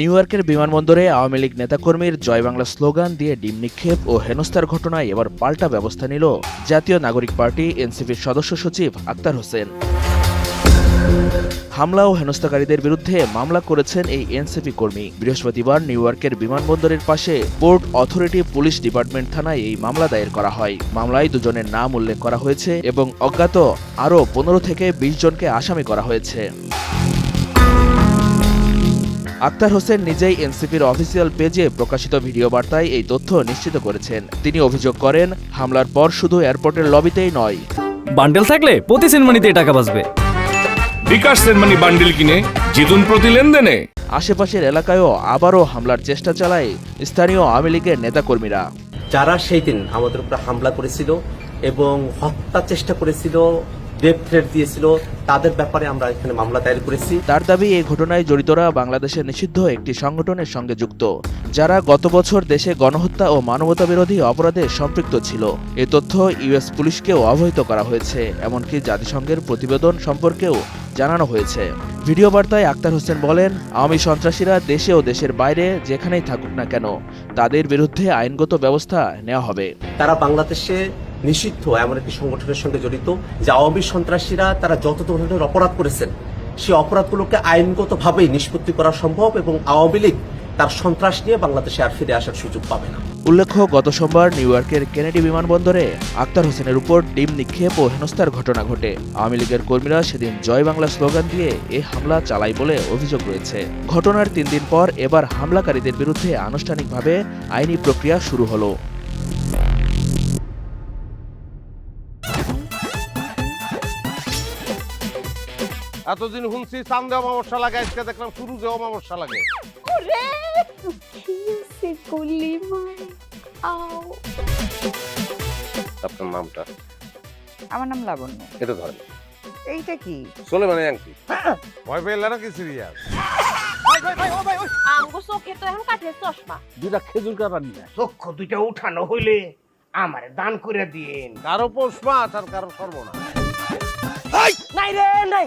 New ইয়র্কের বিমানবন্দরে আওয়ামী লীগ নেতাকর্মীর জয় বাংলা স্লোগান দিয়ে ডিম নিক্ষেপ ও হেনস্থার ঘটনায় এবার পাল্টা ব্যবস্থা নিল জাতীয় নাগরিক পার্টি, এনসিপির সদস্য সচিব আক্তার হোসেন। হামলা ও হেনস্থাকারীদের বিরুদ্ধে মামলা করেছেন এই এনসিপি কর্মী। বৃহস্পতিবার নিউ ইয়র্কের বিমানবন্দরের পাশে পোর্ট অথরিটি পুলিশ ডিপার্টমেন্ট থানায় এই মামলা দায়ের করা হয়। মামলায় দুজনের নাম উল্লেখ করা হয়েছে এবং অজ্ঞাত আরও পনেরো থেকে বিশ জনকে আসামি করা হয়েছে। আক্তার হোসেন নিজেই এনসিপির অফিসিয়াল পেজে প্রকাশিত ভিডিও বার্তায় এই তথ্য নিশ্চিত করেছেন। তিনি অভিযোগ করেন হামলার পর শুধু এয়ারপোর্টের লবিতেই নয়। বান্ডেল থাকলে প্রতি সেনমানিতে টাকা বাঁচবে। বিকাশ সেনমানি বান্ডিল কিনে জিতুন প্রতি লেনদেনে। আশেপাশের এলাকায়ও আবারও হামলার চেষ্টা চালায় স্থানীয় আওয়ামী লীগের নেতাকর্মীরা। যারা সেই দিন আমাদের উপরে হামলা করেছিল এবং হত্যা চেষ্টা করেছিল ডেপ থ্রেট দিয়েছিল তাদের ব্যাপারে আমরা এখানে মামলা দায়ের করেছি। তার দাবি এই ঘটনায় জড়িতরা বাংলাদেশের নিষিদ্ধ একটি সংগঠনের সঙ্গে যুক্ত যারা গত বছর দেশে গণহত্যা ও মানবতাবিরোধী অপরাধে সম্পৃক্ত ছিল। এ তথ্য ইউএস পুলিশকেও অবহিত করা হয়েছে এমনকি জাতিসংঘের প্রতিবেদন সম্পর্কেও জানানো হয়েছে। ভিডিও বার্তায় আক্তার হোসেন বলেন আওয়ামী সন্ত্রাসীরা দেশে ও দেশের বাইরে যেখানেই থাকুক না কেন তাদের বিরুদ্ধে আইনগত ব্যবস্থা নেওয়া হবে। তারা বাংলাদেশে নিষিদ্ধ, এমন একটি সংগঠনের সঙ্গে জড়িত, যে আওয়ামী সন্ত্রাসীরা তারা যত ধরনের অপরাধ করেছেন, সেই অপরাধগুলোকে আইনগতভাবেই নিষ্পত্তি করা সম্ভব এবং আওয়ামী লীগ তার সন্ত্রাস নিয়ে বাংলাদেশে আর ফিরে আসার সুযোগ পাবে না। উল্লেখ্য, গত সোমবার নিউ ইয়র্কের কেনেডি বিমানবন্দরে আক্তার হোসেনের উপর ডিম নিক্ষেপ ও হেনস্থার ঘটনা ঘটে। আওয়ামী লীগের কর্মীরা সেদিন জয় বাংলা স্লোগান দিয়ে এ হামলা চালায় বলে অভিযোগ রয়েছে। ঘটনার তিন দিন পর এবার হামলাকারীদের বিরুদ্ধে আনুষ্ঠানিকভাবে আইনি প্রক্রিয়া শুরু হলো। এতদিন শুনছি চান্দে অমাবস্যা লাগে আজকে দেখলাম শুরুতে অমাবস্যা লাগে। ওরে কিসে গুলি মার আও। আপনার নামটা? আমার নাম লাবণ্য। এটা ধরেন। এইটা কি? চলে মানে আংটি ভয় পেলে নাকি সিরিয়াস? আমগো চোখে তো এখন কাঠের চশমা। দুটা খেজুর নিয়ে চক্ষু দুইটা উঠানো হইলে আমারে দান করে দিন কারও পোষ মাছ আর কারও সর্বনা নাই রে নাই।